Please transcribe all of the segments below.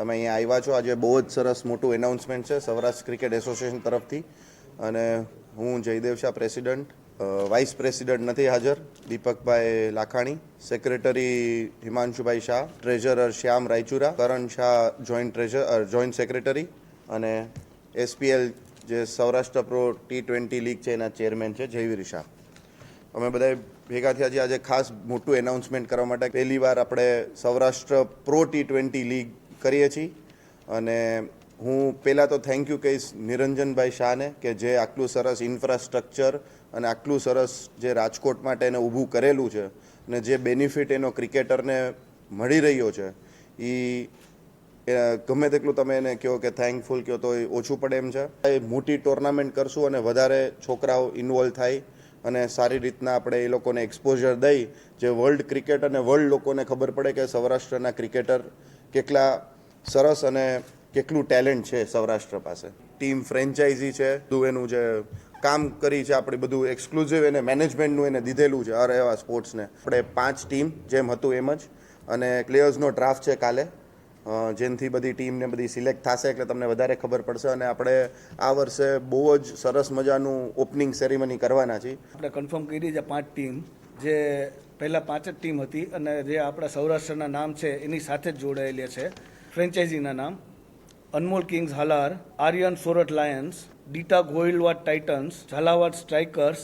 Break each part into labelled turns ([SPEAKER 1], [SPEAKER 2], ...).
[SPEAKER 1] તમે અહીંયા આવ્યા છો. આજે બહુ જ સરસ મોટું એનાઉન્સમેન્ટ છે સૌરાષ્ટ્ર ક્રિકેટ એસોસિએશન તરફથી. અને હું Jaydev Shah president vice president નથી હાજર, દીપકભાઈ લાખાણી સેક્રેટરી હિમાંશુભાઈ Shah treasurer Shyam Raichura, Karan Shah joint treasurer joint secretary અને એસપીએલ જે Saurashtra pro T twenty league છે એના ચેરમેન છે જયવીર શાહ. અમે બધા ભેગા થયા છીએ. આજે ખાસ મોટું એનાઉન્સમેન્ટ કરવા માટે પહેલી વાર આપણે Saurashtra pro T twenty league કરીએ છીએ. અને હું પહેલાં તો થેન્ક યુ કહીશ નિરંજનભાઈ શાહને કે જે આટલું સરસ ઇન્ફ્રાસ્ટ્રક્ચર અને આટલું સરસ જે રાજકોટ માટે એને ઊભું કરેલું છે અને જે બેનિફિટ એનો ક્રિકેટરને મળી રહ્યો છે એ, ગમે તેટલું તમે એને કહો કે થેન્કફુલ કહો તો એ ઓછું પડે એમ છે. એ મોટી ટુર્નામેન્ટ કરશું અને વધારે છોકરાઓ ઇન્વોલ્વ થાય અને સારી રીતના આપણે એ લોકોને એક્સપોઝર દઈ. જે વર્લ્ડ ક્રિકેટ અને વર્લ્ડ લોકોને ખબર પડે કે સૌરાષ્ટ્રના ક્રિકેટર કેટલા સરસ અને કેટલું ટેલેન્ટ છે સૌરાષ્ટ્ર પાસે. ટીમ ફ્રેન્ચાઇઝી છે. બધું એનું જે કામ કરી છે આપણે બધું એક્સક્લુઝિવ એને મેનેજમેન્ટનું એને દીધેલું છે અરે એવા સ્પોર્ટ્સને આપણે પાંચ ટીમ જેમ હતું એમ જ. અને પ્લેયર્સનો ડ્રાફ્ટ છે કાલે. જેનથી બધી ટીમને બધી સિલેક્ટ થશે એટલે તમને વધારે ખબર પડશે અને આપણે આ વર્ષે બહુ જ સરસ મજાનું ઓપનિંગ સેરેમની કરવાના છીએ.
[SPEAKER 2] આપણે કન્ફર્મ કરી છે પાંચ ટીમ. જે પહેલાં પાંચ જ ટીમ હતી અને જે આપણા સૌરાષ્ટ્રના નામ છે એની સાથે જ જોડાયેલી છે. ફ્રેન્ચાઇઝીના નામ, અનમોલ કિંગ્સ હાલાર, આર્યન સોરઠ લાયન્સ, ડીટા ગોહિલવાડ ટાઇટન્સ, ઝાલાવાડ સ્ટ્રાઇકર્સ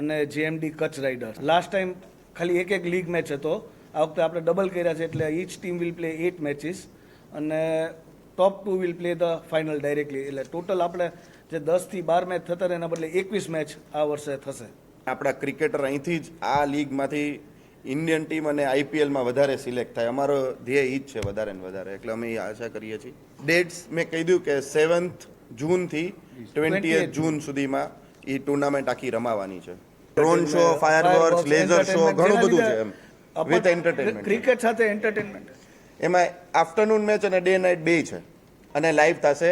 [SPEAKER 2] અને JMD Kutch Riders. Last time ખાલી એક એક લીગ મેચ હતો. આ વખતે આપણે ડબલ કર્યા છે એટલે each team will play eight matches અને top two will play the final directly એટલે ટોટલ આપણે જે દસથી બાર મેચ થતા રહે એના બદલે એકવીસ મેચ આ વર્ષે થશે.
[SPEAKER 1] આપણા ક્રિકેટર અહીંથી જ આ લીગમાંથી ઇન્ડિયન ટીમ અને આઈપીએલમાં વધારે સિલેક્ટ થાય. અમારો ધ્યેય એ જ છે વધારે ને વધારે. એટલે અમે એ આશા કરીએ છીએ. ડેટ્સ મેં કહી દઉં કે સેવન્થ જૂનથી ટ્વેન્ટી જૂન સુધીમાં એ ટુર્નામેન્ટ આખી રમાવાની છે. Drone show fireworks laser show ઘણું બધું છે એમ. વિથ એન્ટરટેનમેન્ટ
[SPEAKER 2] ક્રિકેટ સાથે એન્ટરટેનમેન્ટ
[SPEAKER 1] એમાં આફ્ટરનૂન મેચ અને ડે નાઇટ બે છે. અને લાઈવ થશે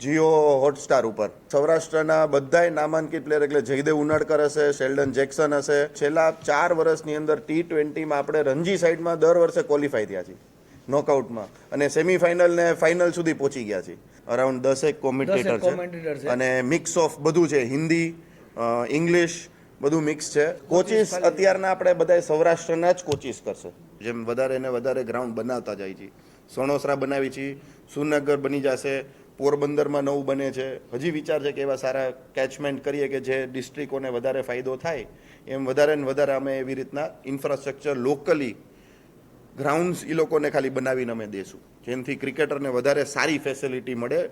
[SPEAKER 1] જીઓ હોટસ્ટાર ઉપર. સૌરાષ્ટ્રના બધાય નામાંકિત પ્લેયર એટલે જયદેવ ઉનાડકર હશે શેલ્ડન જેક્સન હશે. છેલ્લા ચાર વર્ષની અંદર ટી ટ્વેન્ટીમાં આપણે રણજી સાઈડમાં દર વર્ષે ક્વોલિફાય થયા છીએ નોકઆઉટમાં અને સેમીફાઇનલ ને ફાઇનલ સુધી પહોંચી ગયા છીએ. અરાઉન્ડ દસેક કોમેન્ટેટર છે.
[SPEAKER 2] છે.
[SPEAKER 1] અને મિક્સ ઓફ બધું છે હિન્દી ઇંગ્લિશ બધું મિક્સ છે. કોચિસ અત્યારના આપણે બધા સૌરાષ્ટ્રના જ કોચિસ કરશે. જેમ વધારે ને વધારે ગ્રાઉન્ડ બનાવતા જાય છે. સણોસરા બનાવી છીએ સુરનગર બની જશે પોરબંદરમાં નવું બને છે. હજી વિચાર છે કે એવા સારા કેચમેન્ટ કરીએ કે જે ડિસ્ટ્રિક્ટોને વધારે ફાયદો થાય. એમ વધારે ને વધારે અમે એવી રીતના ઇન્ફ્રાસ્ટ્રક્ચર લોકલી ગ્રાઉન્ડ્સ એ લોકોને ખાલી બનાવીને અમે દેશું. જેમથી ક્રિકેટરને વધારે સારી ફેસિલિટી મળે.